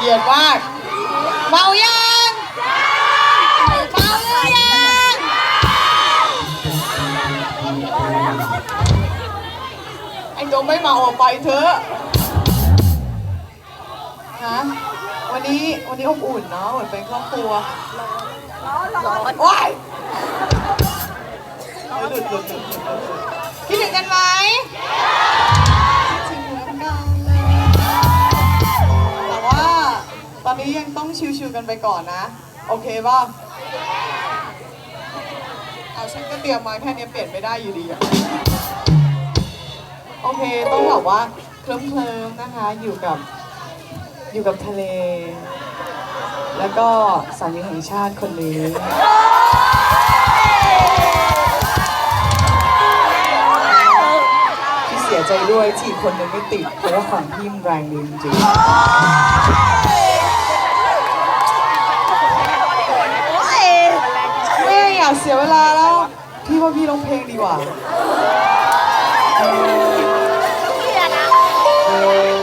เกลียดมากเมายังเมาหรือยังไอ้โดมไม่เมาออกไปเถอะฮะวันนี้วันนี้อบอุ่นเนาะเหมือนเป็นครอบครัวร้อนว้ายหลุดหลุดหลุดหลุดหลุดคิดถึงกันไหม อนนี้ยังต้องชิวๆกันไปก่อนนะ โอเคป่ะเอาฉันก็เตรียมมาแค่นี้เปลี่ยนไม่ได้อยู่ดีอะโอเคต้องบอกว่าเคลิ้มๆนะคะ อยู่กับอยู่กับทะเล แล้วก็สามีแห่งชาติคนนี้พี่เสียใจด้วยที่คนนึงไม่ติดเพราะว่าของพี่มแรงดีจริงๆไม่อยาก เสียเวลาแล้ว พี่ว่าพี่ร้องเพลงดีกว่า เ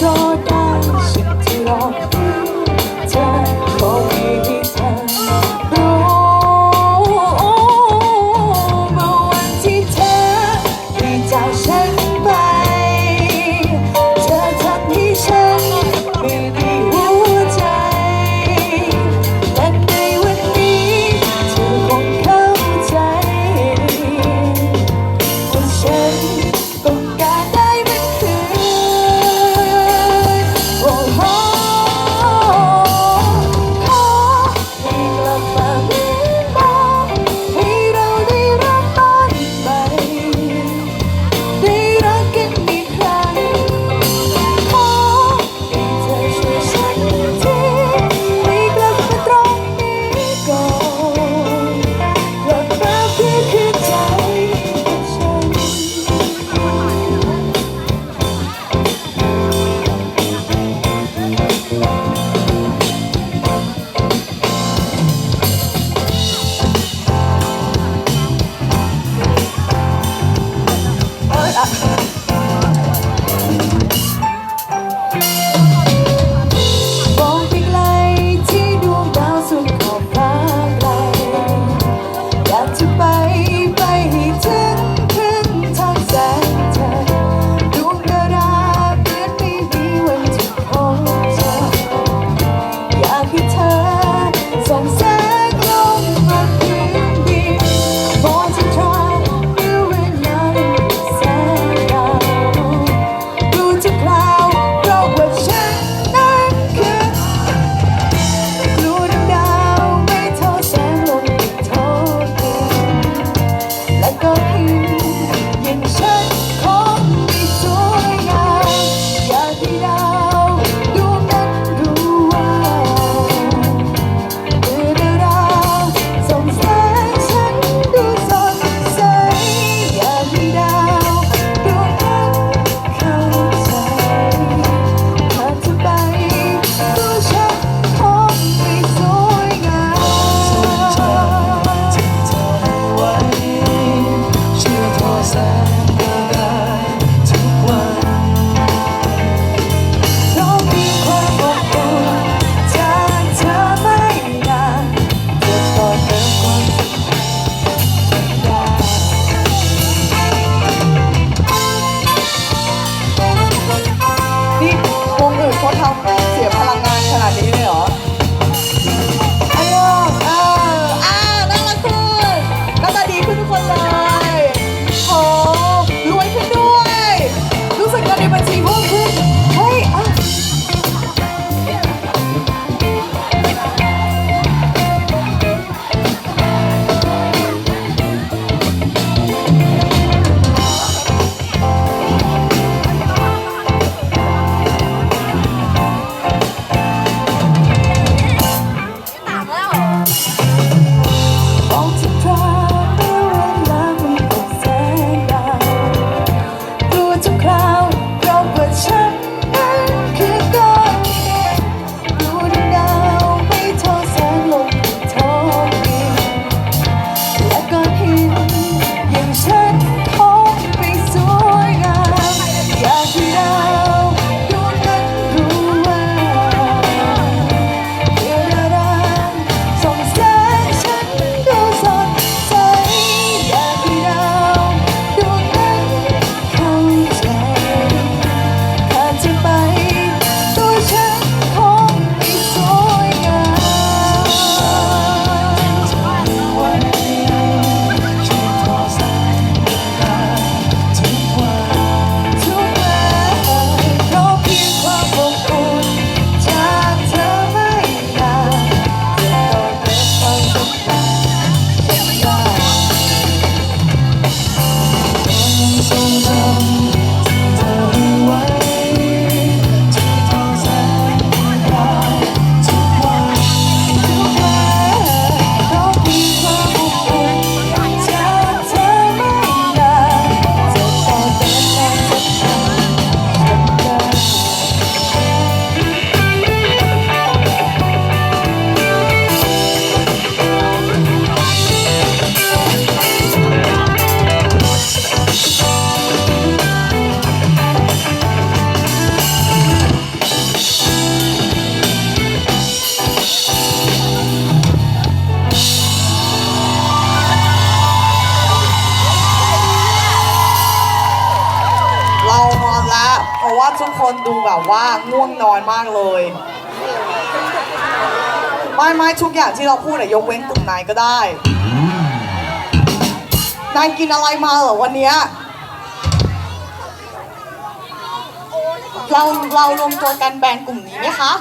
ছোটা ทุกคนดูแบบว่าง่วงนอนมากเลย ไม่ไม่ทุกอย่างที่เราพูดอะยกเว้นกลุ่มนายก็ได้นายกินอะไรมาเหรอวันเนี้ยเราเรารวมตัวกันแบนกลุ่มนี้ไหมคะ